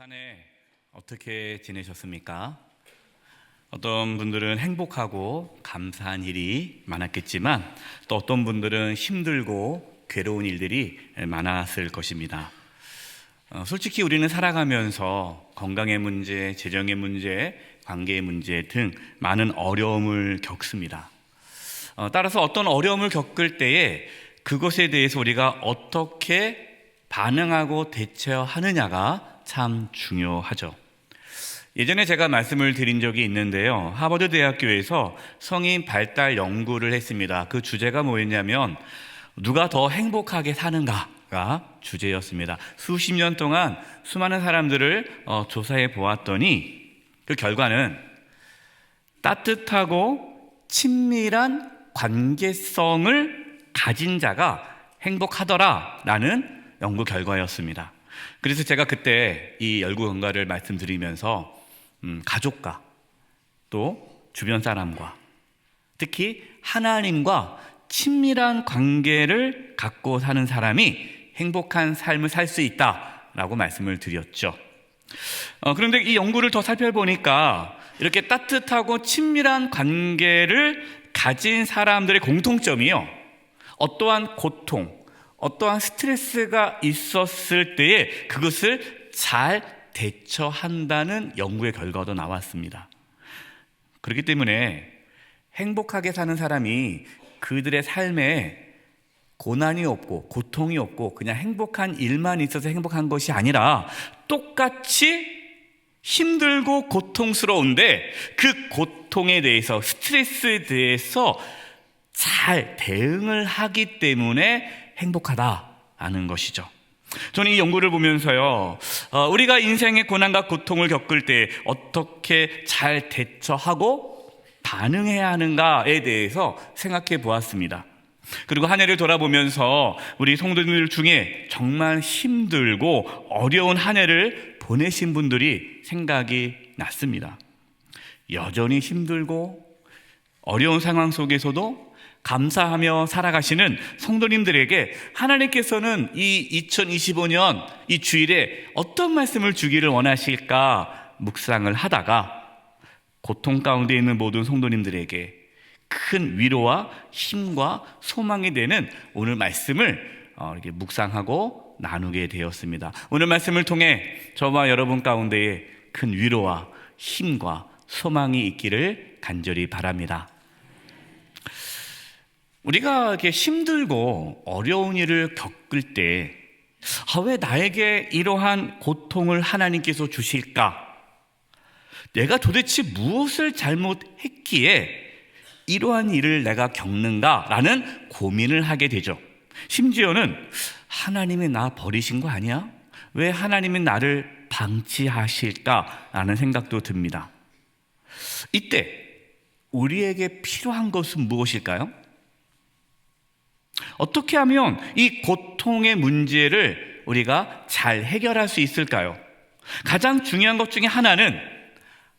한해 어떻게 지내셨습니까? 어떤 분들은 행복하고 감사한 일이 많았겠지만 또 어떤 분들은 힘들고 괴로운 일들이 많았을 것입니다. 어, 솔직히 우리는 살아가면서 건강의 문제, 재정의 문제, 관계의 문제 등 많은 어려움을 겪습니다. 어, 따라서 어떤 어려움을 겪을 때에 그것에 대해서 우리가 어떻게 반응하고 대처하느냐가 참 중요하죠. 예전에 제가 말씀을 드린 적이 있는데요. 하버드 대학교에서 성인 발달 연구를 했습니다. 그 주제가 뭐였냐면 누가 더 행복하게 사는가가 주제였습니다. 수십 년 동안 수많은 사람들을 어, 조사해 보았더니 그 결과는 따뜻하고 친밀한 관계성을 가진 자가 행복하더라라는 연구 결과였습니다. 그래서 제가 그때 이 연구 결과를 말씀드리면서 음, 가족과 또 주변 사람과 특히 하나님과 친밀한 관계를 갖고 사는 사람이 행복한 삶을 살 수 있다라고 말씀을 드렸죠. 어, 그런데 이 연구를 더 살펴보니까 이렇게 따뜻하고 친밀한 관계를 가진 사람들의 공통점이요. 어떠한 고통, 어떠한 스트레스가 있었을 때에 그것을 잘 대처한다는 연구의 결과도 나왔습니다. 그렇기 때문에 행복하게 사는 사람이 그들의 삶에 고난이 없고 고통이 없고 그냥 행복한 일만 있어서 행복한 것이 아니라 똑같이 힘들고 고통스러운데 그 고통에 대해서 스트레스에 대해서 잘 대응을 하기 때문에 행복하다라는 것이죠. 저는 이 연구를 보면서요, 어, 우리가 인생의 고난과 고통을 겪을 때 어떻게 잘 대처하고 반응해야 하는가에 대해서 생각해 보았습니다. 그리고 한 해를 돌아보면서 우리 성도들 중에 정말 힘들고 어려운 한 해를 보내신 분들이 생각이 났습니다. 여전히 힘들고 어려운 상황 속에서도 감사하며 살아가시는 성도님들에게 하나님께서는 이 2025년 이 주일에 어떤 말씀을 주기를 원하실까 묵상을 하다가 고통 가운데 있는 모든 성도님들에게 큰 위로와 힘과 소망이 되는 오늘 말씀을 어, 이렇게 묵상하고 나누게 되었습니다. 오늘 말씀을 통해 저와 여러분 가운데에 큰 위로와 힘과 소망이 있기를 간절히 바랍니다. 우리가 이렇게 힘들고 어려운 일을 겪을 때, 아, 왜 나에게 이러한 고통을 하나님께서 주실까? 내가 도대체 무엇을 잘못했기에 이러한 일을 내가 겪는가 라는 고민을 하게 되죠. 심지어는 하나님이 나 버리신 거 아니야? 왜 하나님이 나를 방치하실까 라는 생각도 듭니다. 이때 우리에게 필요한 것은 무엇일까요? 어떻게 하면 이 고통의 문제를 우리가 잘 해결할 수 있을까요? 가장 중요한 것 중에 하나는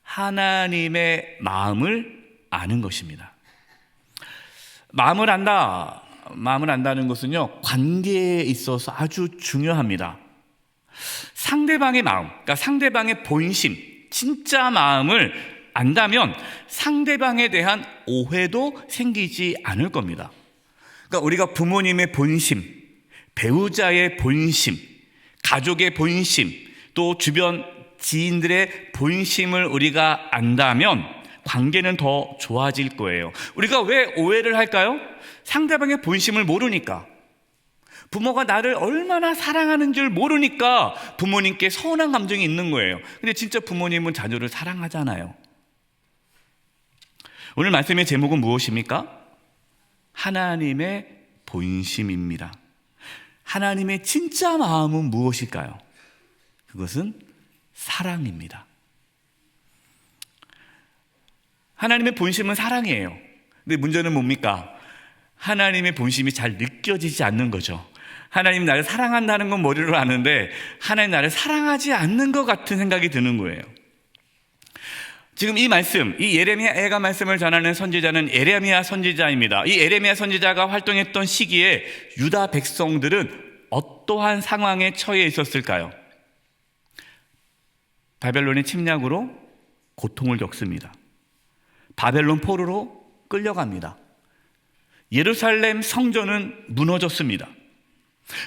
하나님의 마음을 아는 것입니다. 마음을 안다, 마음을 안다는 것은요, 관계에 있어서 아주 중요합니다. 상대방의 마음, 그러니까 상대방의 본심, 진짜 마음을 안다면 상대방에 대한 오해도 생기지 않을 겁니다. 그러니까 우리가 부모님의 본심, 배우자의 본심, 가족의 본심, 또 주변 지인들의 본심을 우리가 안다면 관계는 더 좋아질 거예요. 우리가 왜 오해를 할까요? 상대방의 본심을 모르니까. 부모가 나를 얼마나 사랑하는 줄 모르니까 부모님께 서운한 감정이 있는 거예요. 근데 진짜 부모님은 자녀를 사랑하잖아요. 오늘 말씀의 제목은 무엇입니까? 하나님의 본심입니다. 하나님의 진짜 마음은 무엇일까요? 그것은 사랑입니다. 하나님의 본심은 사랑이에요. 근데 문제는 뭡니까? 하나님의 본심이 잘 느껴지지 않는 거죠. 하나님 나를 사랑한다는 건 머리로 아는데 하나님 나를 사랑하지 않는 것 같은 생각이 드는 거예요. 지금 이 말씀, 이 예레미야가 말씀을 전하는 선지자는 에레미야 선지자입니다. 이 에레미야 선지자가 활동했던 시기에 유다 백성들은 어떠한 상황에 처해 있었을까요? 바벨론의 침략으로 고통을 겪습니다. 바벨론 포로로 끌려갑니다. 예루살렘 성전은 무너졌습니다.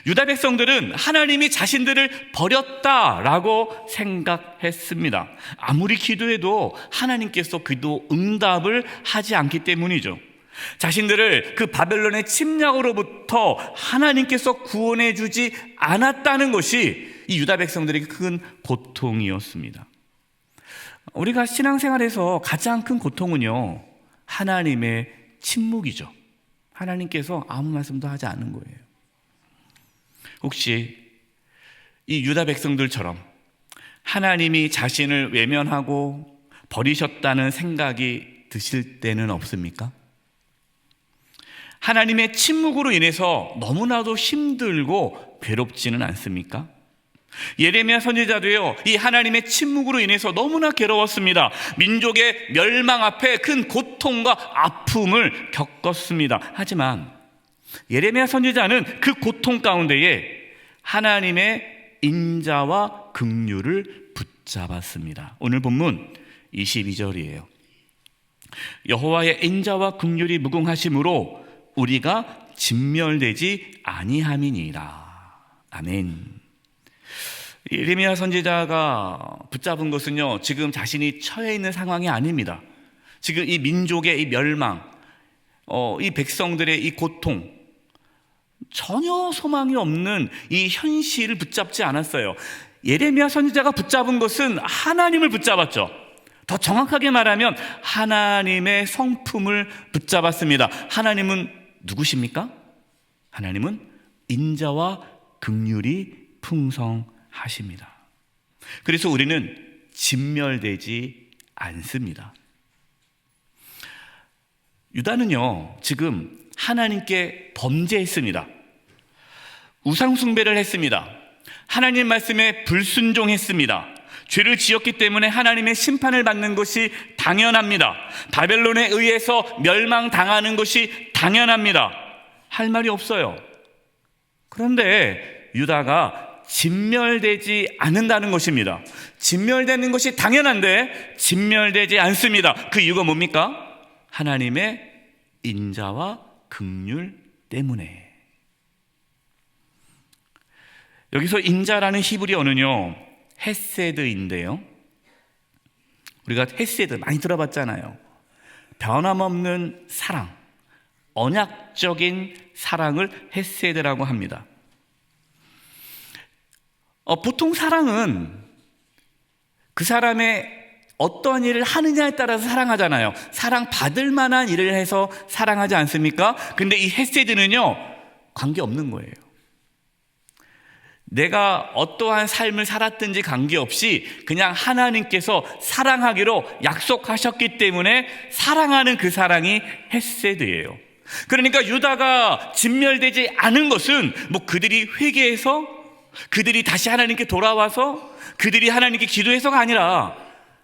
유다 백성들은 하나님이 자신들을 버렸다라고 생각했습니다. 아무리 기도해도 하나님께서 기도 응답을 하지 않기 때문이죠. 자신들을 그 바벨론의 침략으로부터 하나님께서 구원해 주지 않았다는 것이 이 유다 백성들에게 큰 고통이었습니다. 우리가 신앙생활에서 가장 큰 고통은요, 하나님의 침묵이죠. 하나님께서 아무 말씀도 하지 않은 거예요. 혹시 이 유다 백성들처럼 하나님이 자신을 외면하고 버리셨다는 생각이 드실 때는 없습니까? 하나님의 침묵으로 인해서 너무나도 힘들고 괴롭지는 않습니까? 예레미야 선지자도요, 이 하나님의 침묵으로 인해서 너무나 괴로웠습니다. 민족의 멸망 앞에 큰 고통과 아픔을 겪었습니다. 하지만 예레미야 선지자는 그 고통 가운데에 하나님의 인자와 긍휼을 붙잡았습니다. 오늘 본문 22절이에요. 여호와의 인자와 긍휼이 무궁하심으로 우리가 진멸되지 아니함이니라. 아멘. 예레미야 선지자가 붙잡은 것은요, 지금 자신이 처해 있는 상황이 아닙니다. 지금 이 민족의 이 멸망, 어, 이 백성들의 이 고통, 전혀 소망이 없는 이 현실을 붙잡지 않았어요. 예레미야 선지자가 붙잡은 것은 하나님을 붙잡았죠. 더 정확하게 말하면 하나님의 성품을 붙잡았습니다. 하나님은 누구십니까? 하나님은 인자와 극률이 풍성하십니다. 그래서 우리는 진멸되지 않습니다. 유다는요, 지금 하나님께 범죄했습니다. 우상숭배를 했습니다. 하나님 말씀에 불순종했습니다. 죄를 지었기 때문에 하나님의 심판을 받는 것이 당연합니다. 바벨론에 의해서 멸망당하는 것이 당연합니다. 할 말이 없어요. 그런데 유다가 진멸되지 않는다는 것입니다. 진멸되는 것이 당연한데 진멸되지 않습니다. 그 이유가 뭡니까? 하나님의 인자와 극률 때문에. 여기서 인자라는 히브리어는요, 헤세드인데요. 우리가 헤세드 많이 들어봤잖아요. 변함없는 사랑, 언약적인 사랑을 헤세드라고 합니다. 어, 보통 사랑은 그 사람의 어떠한 일을 하느냐에 따라서 사랑하잖아요. 사랑 받을 만한 일을 해서 사랑하지 않습니까? 근데 이 헤세드는요, 관계 없는 거예요. 내가 어떠한 삶을 살았든지 관계없이 그냥 하나님께서 사랑하기로 약속하셨기 때문에 사랑하는 그 사랑이 헤세드예요. 그러니까 유다가 진멸되지 않은 것은 뭐 그들이 회개해서 그들이 다시 하나님께 돌아와서 그들이 하나님께 기도해서가 아니라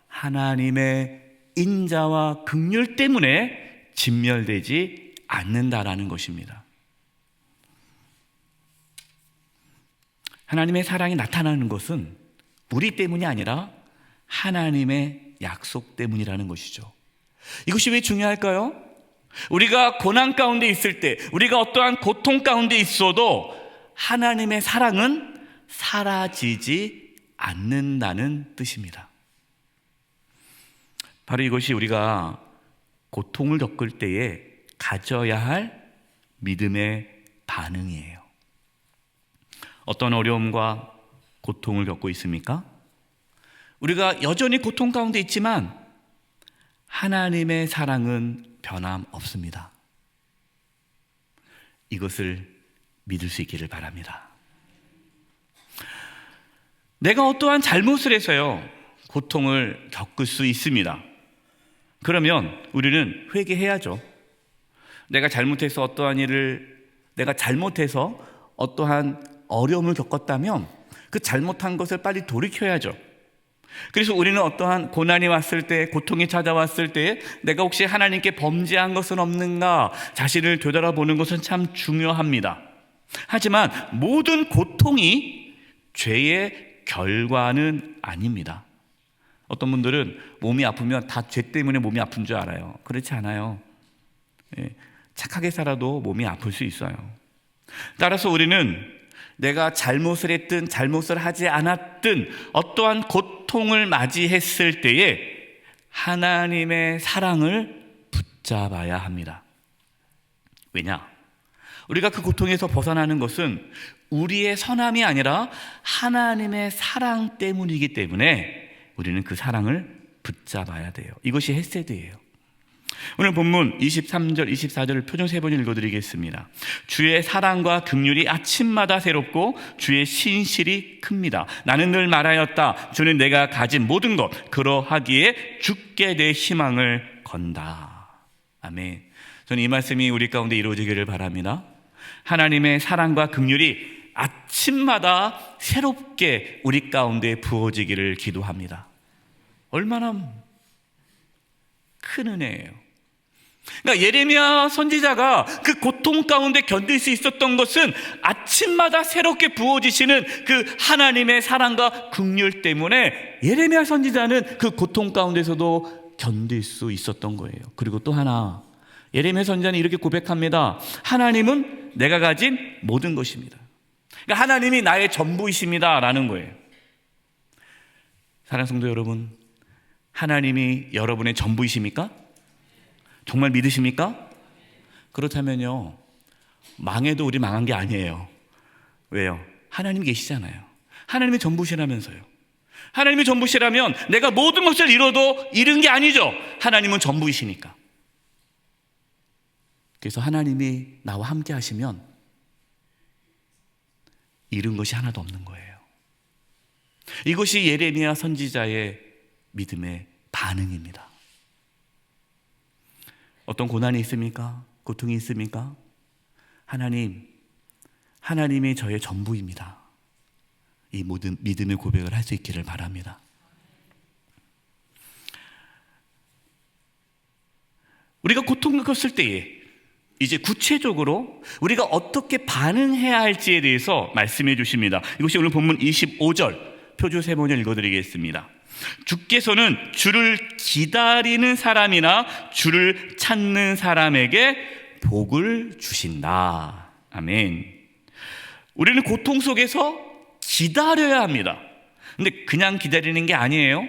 하나님의 인자와 극률 때문에 진멸되지 않는다라는 것입니다. 하나님의 사랑이 나타나는 것은 우리 때문이 아니라 하나님의 약속 때문이라는 것이죠. 이것이 왜 중요할까요? 우리가 고난 가운데 있을 때, 우리가 어떠한 고통 가운데 있어도 하나님의 사랑은 사라지지 않는다는 뜻입니다. 바로 이것이 우리가 고통을 겪을 때에 가져야 할 믿음의 반응이에요. 어떤 어려움과 고통을 겪고 있습니까? 우리가 여전히 고통 가운데 있지만 하나님의 사랑은 변함없습니다. 이것을 믿을 수 있기를 바랍니다. 내가 어떠한 잘못을 해서요, 고통을 겪을 수 있습니다. 그러면 우리는 회개해야죠. 내가 잘못해서 어떠한 일을, 내가 잘못해서 어떠한 어려움을 겪었다면 그 잘못한 것을 빨리 돌이켜야죠. 그래서 우리는 어떠한 고난이 왔을 때, 고통이 찾아왔을 때, 내가 혹시 하나님께 범죄한 것은 없는가, 자신을 되돌아보는 것은 참 중요합니다. 하지만 모든 고통이 죄의 결과는 아닙니다. 어떤 분들은 몸이 아프면 다 죄 때문에 몸이 아픈 줄 알아요. 그렇지 않아요. 예, 착하게 살아도 몸이 아플 수 있어요. 따라서 우리는 내가 잘못을 했든 잘못을 하지 않았든 어떠한 고통을 맞이했을 때에 하나님의 사랑을 붙잡아야 합니다. 왜냐? 우리가 그 고통에서 벗어나는 것은 우리의 선함이 아니라 하나님의 사랑 때문이기 때문에 우리는 그 사랑을 붙잡아야 돼요. 이것이 헤세드예요. 오늘 본문 23절, 24절을 표정 세 번 읽어드리겠습니다. 주의 사랑과 긍휼이 아침마다 새롭고 주의 신실이 큽니다. 나는 늘 말하였다. 주는 내가 가진 모든 것 그러하기에 주께 내 희망을 건다. 아멘. 저는 이 말씀이 우리 가운데 이루어지기를 바랍니다. 하나님의 사랑과 긍휼이 아침마다 새롭게 우리 가운데 부어지기를 기도합니다. 얼마나 큰 은혜예요. 그러니까 예레미야 선지자가 그 고통 가운데 견딜 수 있었던 것은 아침마다 새롭게 부어지시는 그 하나님의 사랑과 긍휼 때문에 예레미야 선지자는 그 고통 가운데서도 견딜 수 있었던 거예요. 그리고 또 하나 예레미야 선지자는 이렇게 고백합니다. 하나님은 내가 가진 모든 것입니다. 그러니까 하나님이 나의 전부이십니다라는 거예요. 사랑 성도 여러분, 하나님이 여러분의 전부이십니까? 정말 믿으십니까? 그렇다면요, 망해도 우리 망한 게 아니에요. 왜요? 하나님 계시잖아요. 하나님이 전부시라면서요. 하나님이 전부시라면 내가 모든 것을 이뤄도 잃은 게 아니죠. 하나님은 전부이시니까. 그래서 하나님이 나와 함께 하시면 잃은 것이 하나도 없는 거예요. 이것이 예레미야 선지자의 믿음의 반응입니다. 어떤 고난이 있습니까? 고통이 있습니까? 하나님, 하나님이 저의 전부입니다. 이 모든 믿음의 고백을 할 수 있기를 바랍니다. 우리가 고통을 겪었을 때에 이제 구체적으로 우리가 어떻게 반응해야 할지에 대해서 말씀해 주십니다. 이것이 오늘 본문 25절 표주 세 번을 읽어드리겠습니다. 주께서는 주를 기다리는 사람이나 주를 찾는 사람에게 복을 주신다. 아멘. 우리는 고통 속에서 기다려야 합니다. 근데 그냥 기다리는 게 아니에요.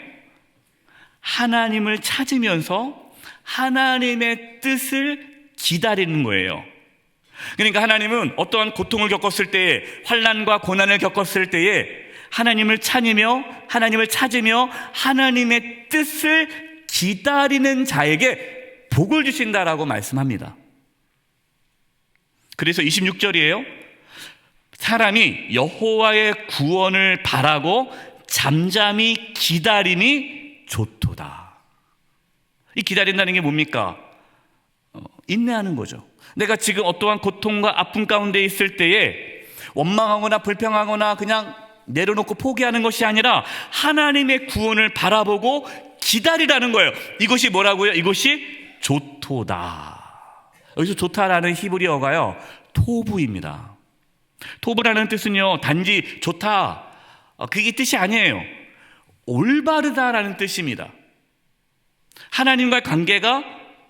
하나님을 찾으면서 하나님의 뜻을 기다리는 거예요. 그러니까 하나님은 어떠한 고통을 겪었을 때에 환란과 고난을 겪었을 때에 하나님을 찾으며 하나님을 찾으며 하나님의 뜻을 기다리는 자에게 복을 주신다라고 말씀합니다. 그래서 26절이에요. 사람이 여호와의 구원을 바라고 잠잠히 기다림이 좋도다. 이 기다린다는 게 뭡니까? 어, 인내하는 거죠. 내가 지금 어떠한 고통과 아픔 가운데 있을 때에 원망하거나 불평하거나 그냥 내려놓고 포기하는 것이 아니라 하나님의 구원을 바라보고 기다리라는 거예요. 이것이 뭐라고요? 이것이 좋도다. 여기서 좋다라는 히브리어가요. 토부입니다. 토부라는 뜻은요. 단지 좋다. 어, 그게 뜻이 아니에요. 올바르다라는 뜻입니다. 하나님과의 관계가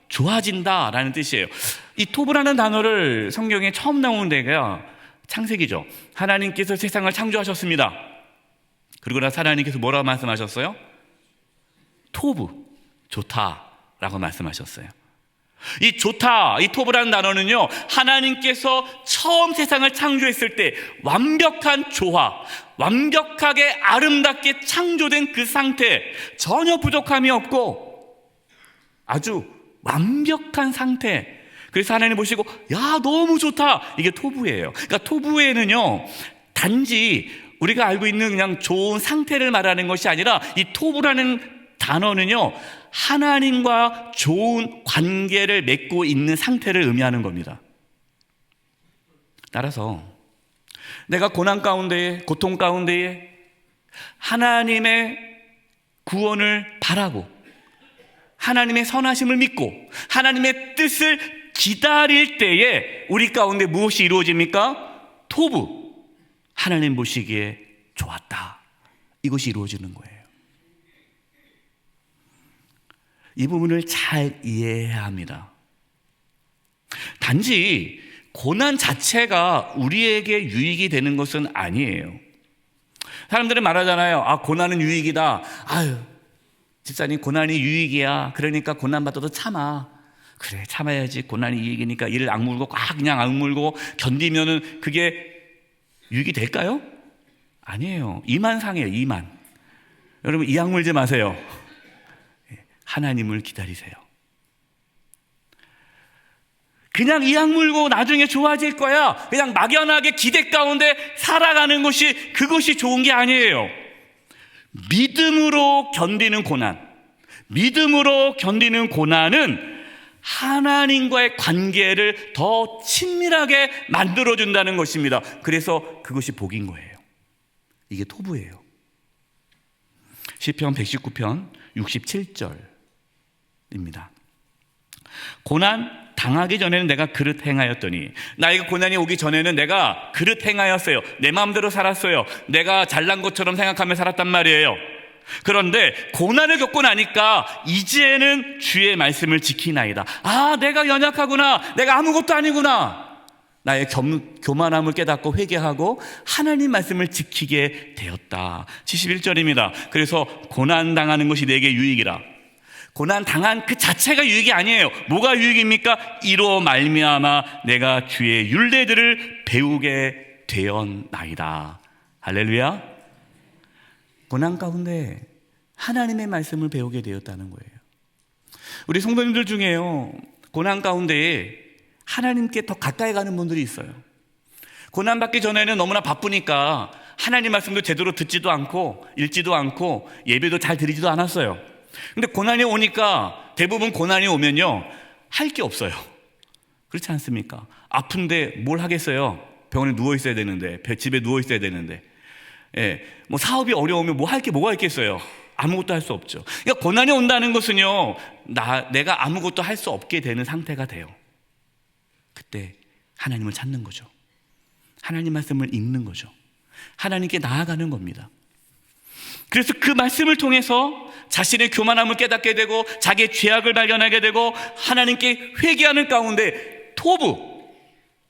좋아진다라는 뜻이에요. 이 토부라는 단어를 성경에 처음 나온 데가 창세기죠. 하나님께서 세상을 창조하셨습니다. 그리고 나서 하나님께서 뭐라고 말씀하셨어요? 토부, 좋다라고 말씀하셨어요. 이 좋다, 이 토부라는 단어는요, 하나님께서 처음 세상을 창조했을 때 완벽한 조화, 완벽하게 아름답게 창조된 그 상태, 전혀 부족함이 없고 아주 완벽한 상태. 그래서 하나님 보시고, 야, 너무 좋다. 이게 토부예요. 그러니까 토부에는요, 단지 우리가 알고 있는 그냥 좋은 상태를 말하는 것이 아니라 이 토부라는 단어는요, 하나님과 좋은 관계를 맺고 있는 상태를 의미하는 겁니다. 따라서 내가 고난 가운데에, 고통 가운데에 하나님의 구원을 바라고 하나님의 선하심을 믿고 하나님의 뜻을 기다릴 때에 우리 가운데 무엇이 이루어집니까? 토부. 하나님 보시기에 좋았다. 이것이 이루어지는 거예요. 이 부분을 잘 이해해야 합니다. 단지 고난 자체가 우리에게 유익이 되는 것은 아니에요. 사람들은 말하잖아요. 아, 고난은 유익이다. 아유, 집사님, 고난이 유익이야. 그러니까 고난받아도 참아. 그래, 참아야지. 고난이 유익이니까 이를 악물고 꽉 그냥 악물고 견디면은 그게 유익이 될까요? 아니에요. 이만상이에요, 이만. 여러분, 이 악물지 마세요. 하나님을 기다리세요. 그냥 이 악 물고 나중에 좋아질 거야. 그냥 막연하게 기대 가운데 살아가는 것이 그것이 좋은 게 아니에요. 믿음으로 견디는 고난, 믿음으로 견디는 고난은 하나님과의 관계를 더 친밀하게 만들어준다는 것입니다. 그래서 그것이 복인 거예요. 이게 토부예요. 시편 119편 67절입니다. 고난 당하기 전에는 내가 그릇 행하였더니 나에게 고난이 오기 전에는 내가 그릇 행하였어요. 내 마음대로 살았어요. 내가 잘난 것처럼 생각하며 살았단 말이에요. 그런데 고난을 겪고 나니까 이제는 주의 말씀을 지키나이다. 아, 내가 연약하구나. 내가 아무것도 아니구나. 나의 겸, 교만함을 깨닫고 회개하고 하나님 말씀을 지키게 되었다. 71절입니다. 그래서 고난 당하는 것이 내게 유익이라. 고난 당한 그 자체가 유익이 아니에요. 뭐가 유익입니까? 이로 말미암아 내가 주의 율례들을 배우게 되었나이다. 할렐루야. 고난 가운데 하나님의 말씀을 배우게 되었다는 거예요. 우리 성도님들 중에요. 고난 가운데 하나님께 더 가까이 가는 분들이 있어요. 고난 받기 전에는 너무나 바쁘니까 하나님 말씀도 제대로 듣지도 않고 읽지도 않고 예배도 잘 드리지도 않았어요. 근데 고난이 오니까 대부분 고난이 오면요. 할 게 없어요. 그렇지 않습니까? 아픈데 뭘 하겠어요? 병원에 누워 있어야 되는데, 집에 누워 있어야 되는데. 예, 뭐 사업이 어려우면 뭐 할 게 뭐가 있겠어요? 아무것도 할 수 없죠. 그러니까 고난이 온다는 것은요, 나, 내가 아무것도 할 수 없게 되는 상태가 돼요. 그때 하나님을 찾는 거죠. 하나님 말씀을 읽는 거죠. 하나님께 나아가는 겁니다. 그래서 그 말씀을 통해서 자신의 교만함을 깨닫게 되고 자기의 죄악을 발견하게 되고 하나님께 회개하는 가운데 토부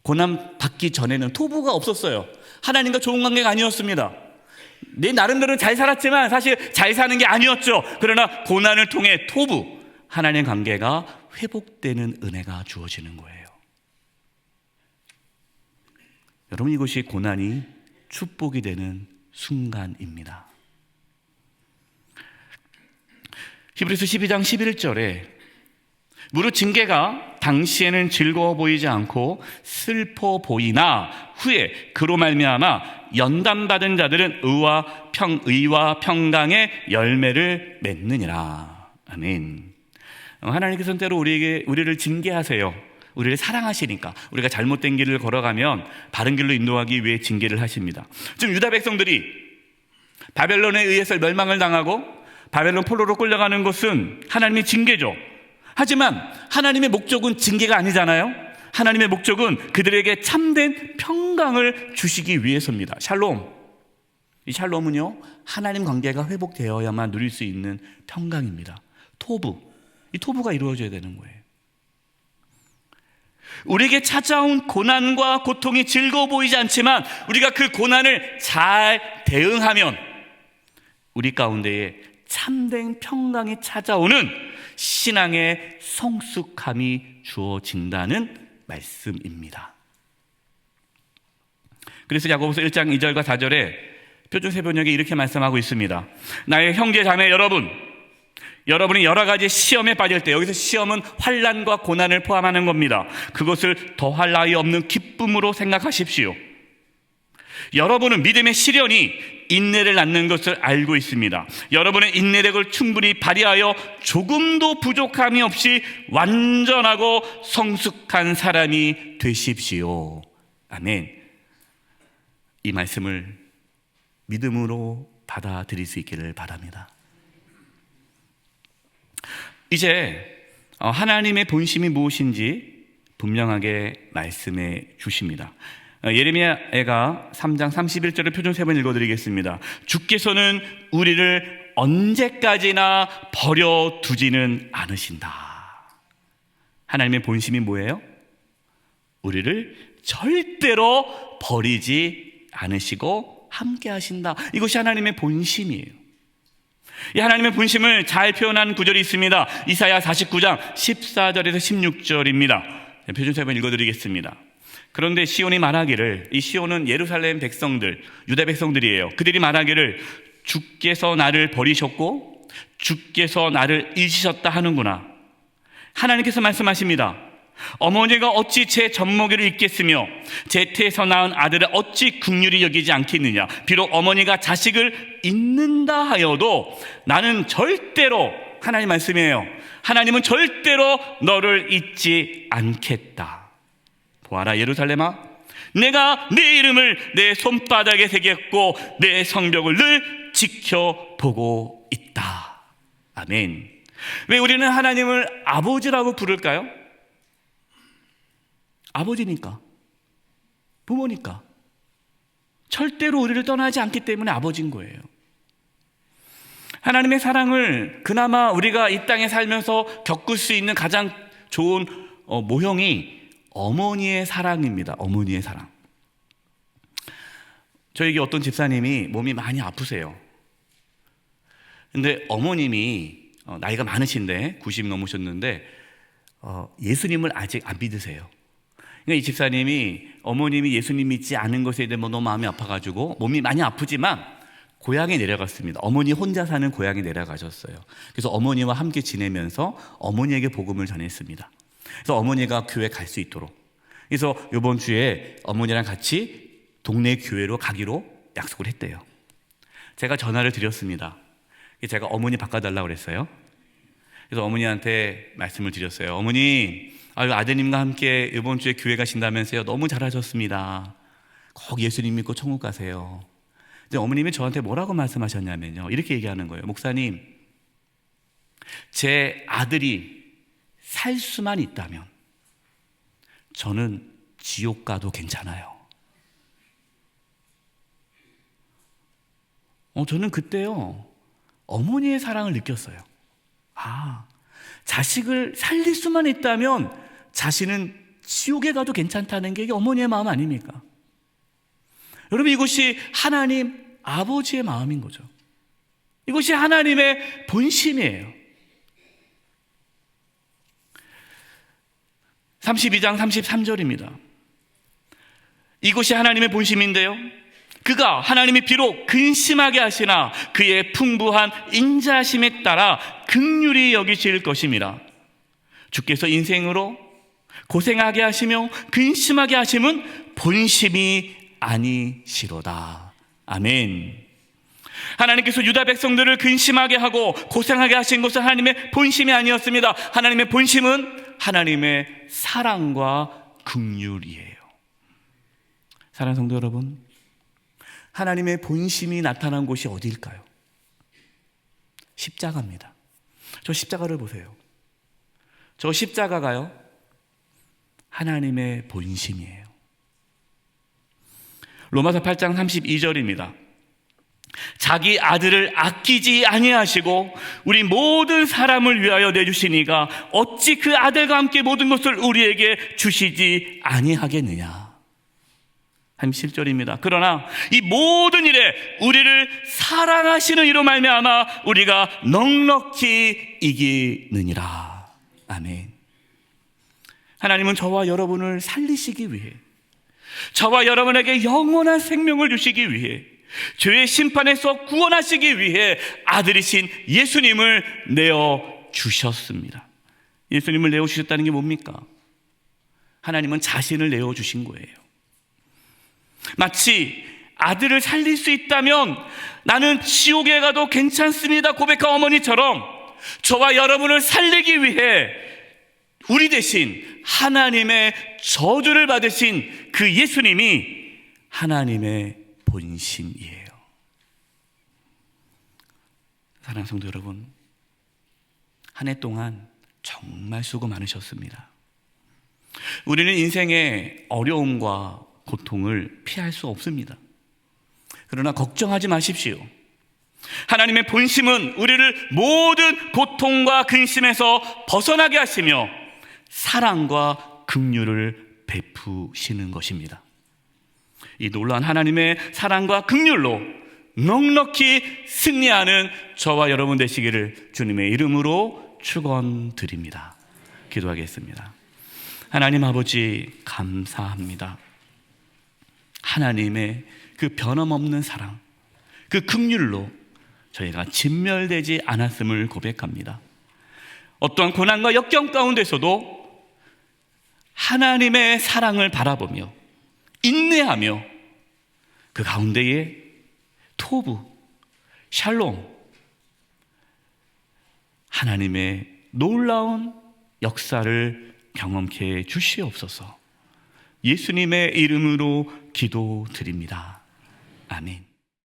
고난 받기 전에는 토부가 없었어요. 하나님과 좋은 관계가 아니었습니다. 내 나름대로 잘 살았지만 사실 잘 사는 게 아니었죠. 그러나 고난을 통해 토부 하나님 관계가 회복되는 은혜가 주어지는 거예요. 여러분 이것이 고난이 축복이 되는 순간입니다. 히브리서 12장 11절에 무릇 징계가 당시에는 즐거워 보이지 않고 슬퍼 보이나 후에 그로 말미암아 연단 받은 자들은 의와 평 의와 평강의 열매를 맺느니라. 아멘. 하나님께서는 때로 우리에게 우리를 징계하세요. 우리를 사랑하시니까 우리가 잘못된 길을 걸어가면 바른 길로 인도하기 위해 징계를 하십니다. 지금 유다 백성들이 바벨론에 의해서 멸망을 당하고 바벨론 폴로로 끌려가는 것은 하나님의 징계죠. 하지만 하나님의 목적은 징계가 아니잖아요. 하나님의 목적은 그들에게 참된 평강을 주시기 위해서입니다. 샬롬. 이 샬롬은요, 하나님 관계가 회복되어야만 누릴 수 있는 평강입니다. 토부. 이 토부가 이루어져야 되는 거예요. 우리에게 찾아온 고난과 고통이 즐거워 보이지 않지만 우리가 그 고난을 잘 대응하면 우리 가운데에 참된 평강이 찾아오는 신앙의 성숙함이 주어진다는 말씀입니다. 그래서 야고보서 1장 2절과 4절에 표준 세 번역에 이렇게 말씀하고 있습니다. 나의 형제 자매 여러분, 여러분이 여러 가지 시험에 빠질 때 여기서 시험은 환란과 고난을 포함하는 겁니다. 그것을 더할 나위 없는 기쁨으로 생각하십시오. 여러분은 믿음의 시련이 인내를 낳는 것을 알고 있습니다. 여러분의 인내력을 충분히 발휘하여 조금도 부족함이 없이 완전하고 성숙한 사람이 되십시오. 아멘. 이 말씀을 믿음으로 받아들일 수 있기를 바랍니다. 이제 어, 하나님의 본심이 무엇인지 분명하게 말씀해 주십니다. 어, 예레미야가 3장 31절을 표준 세 번 읽어드리겠습니다. 주께서는 우리를 언제까지나 버려두지는 않으신다. 하나님의 본심이 뭐예요? 우리를 절대로 버리지 않으시고 함께 하신다. 이것이 하나님의 본심이에요. 이 하나님의 본심을 잘 표현한 구절이 있습니다. 이사야 49장 14절에서 16절입니다. 표준사 한번 읽어드리겠습니다. 그런데 시온이 말하기를 이 시온은 예루살렘 백성들 유다 백성들이에요. 그들이 말하기를 주께서 나를 버리셨고 주께서 나를 잊으셨다 하는구나. 하나님께서 말씀하십니다. 어머니가 어찌 제 젖먹이를 잊겠으며 제 태에서 낳은 아들을 어찌 국률이 여기지 않겠느냐 비록 어머니가 자식을 잊는다 하여도 나는 절대로 하나님 말씀이에요 하나님은 절대로 너를 잊지 않겠다 보아라 예루살렘아 내가 내 이름을 내 손바닥에 새겼고 내 성벽을 늘 지켜보고 있다 아멘 왜 우리는 하나님을 아버지라고 부를까요? 아버지니까. 부모니까. 절대로 우리를 떠나지 않기 때문에 아버지인 거예요. 하나님의 사랑을 그나마 우리가 이 땅에 살면서 겪을 수 있는 가장 좋은 어, 모형이 어머니의 사랑입니다. 어머니의 사랑. 저에게 어떤 집사님이 몸이 많이 아프세요. 근데 어머님이 어, 나이가 많으신데 90 넘으셨는데 어, 예수님을 아직 안 믿으세요. 그러니까 이 집사님이 어머님이 예수님 믿지 않은 것에 대해 뭐 너무 마음이 아파가지고 몸이 많이 아프지만 고향에 내려갔습니다. 어머니 혼자 사는 고향에 내려가셨어요. 그래서 어머니와 함께 지내면서 어머니에게 복음을 전했습니다. 그래서 어머니가 교회 갈 수 있도록. 그래서 이번 주에 어머니랑 같이 동네 교회로 가기로 약속을 했대요. 제가 전화를 드렸습니다. 제가 어머니 바꿔달라고 그랬어요. 그래서 어머니한테 말씀을 드렸어요. 어머니, 아유, 아드님과 함께 이번 주에 교회 가신다면서요. 너무 잘하셨습니다. 꼭 예수님 믿고 천국 가세요. 이제 어머님이 저한테 뭐라고 말씀하셨냐면요. 이렇게 얘기하는 거예요. 목사님, 제 아들이 살 수만 있다면 저는 지옥 가도 괜찮아요. 어, 저는 그때요. 어머니의 사랑을 느꼈어요. 아, 자식을 살릴 수만 있다면 자신은 지옥에 가도 괜찮다는 게 어머니의 마음 아닙니까? 여러분, 이것이 하나님 아버지의 마음인 거죠. 이것이 하나님의 본심이에요. 32장 33절입니다. 이것이 하나님의 본심인데요. 그가 하나님이 비록 근심하게 하시나 그의 풍부한 인자심에 따라 극률이 여기실 것임이라. 주께서 인생으로 고생하게 하시며 근심하게 하심은 본심이 아니시로다. 아멘. 하나님께서 유다 백성들을 근심하게 하고 고생하게 하신 것은 하나님의 본심이 아니었습니다. 하나님의 본심은 하나님의 사랑과 긍휼이에요. 사랑하는 성도 여러분, 하나님의 본심이 나타난 곳이 어디일까요? 십자가입니다. 저 십자가를 보세요. 저 십자가가요, 하나님의 본심이에요. 로마서 8장 32절입니다. 자기 아들을 아끼지 아니하시고 우리 모든 사람을 위하여 내주시니가 어찌 그 아들과 함께 모든 것을 우리에게 주시지 아니하겠느냐. 37절입니다. 그러나 이 모든 일에 우리를 사랑하시는 이로 말미암아 우리가 넉넉히 이기느니라. 아멘. 하나님은 저와 여러분을 살리시기 위해 저와 여러분에게 영원한 생명을 주시기 위해 죄의 심판에서 구원하시기 위해 아들이신 예수님을 내어 주셨습니다. 예수님을 내어 주셨다는 게 뭡니까? 하나님은 자신을 내어 주신 거예요. 마치 아들을 살릴 수 있다면 나는 지옥에 가도 괜찮습니다. 고백한 어머니처럼 저와 여러분을 살리기 위해 우리 대신 하나님의 저주를 받으신 그 예수님이 하나님의 본심이에요. 사랑하는 성도 여러분, 한 해 동안 정말 수고 많으셨습니다. 우리는 인생의 어려움과 고통을 피할 수 없습니다. 그러나 걱정하지 마십시오. 하나님의 본심은 우리를 모든 고통과 근심에서 벗어나게 하시며 사랑과 긍휼을 베푸시는 것입니다. 이 놀라운 하나님의 사랑과 긍휼로 넉넉히 승리하는 저와 여러분 되시기를 주님의 이름으로 축원드립니다. 기도하겠습니다. 하나님 아버지 감사합니다. 하나님의 그 변함없는 사랑, 그 긍휼로 저희가 진멸되지 않았음을 고백합니다. 어떠한 고난과 역경 가운데서도 하나님의 사랑을 바라보며 인내하며 그 가운데에 토부, 샬롬, 하나님의 놀라운 역사를 경험케 해 주시옵소서. 예수님의 이름으로 기도드립니다. 아멘.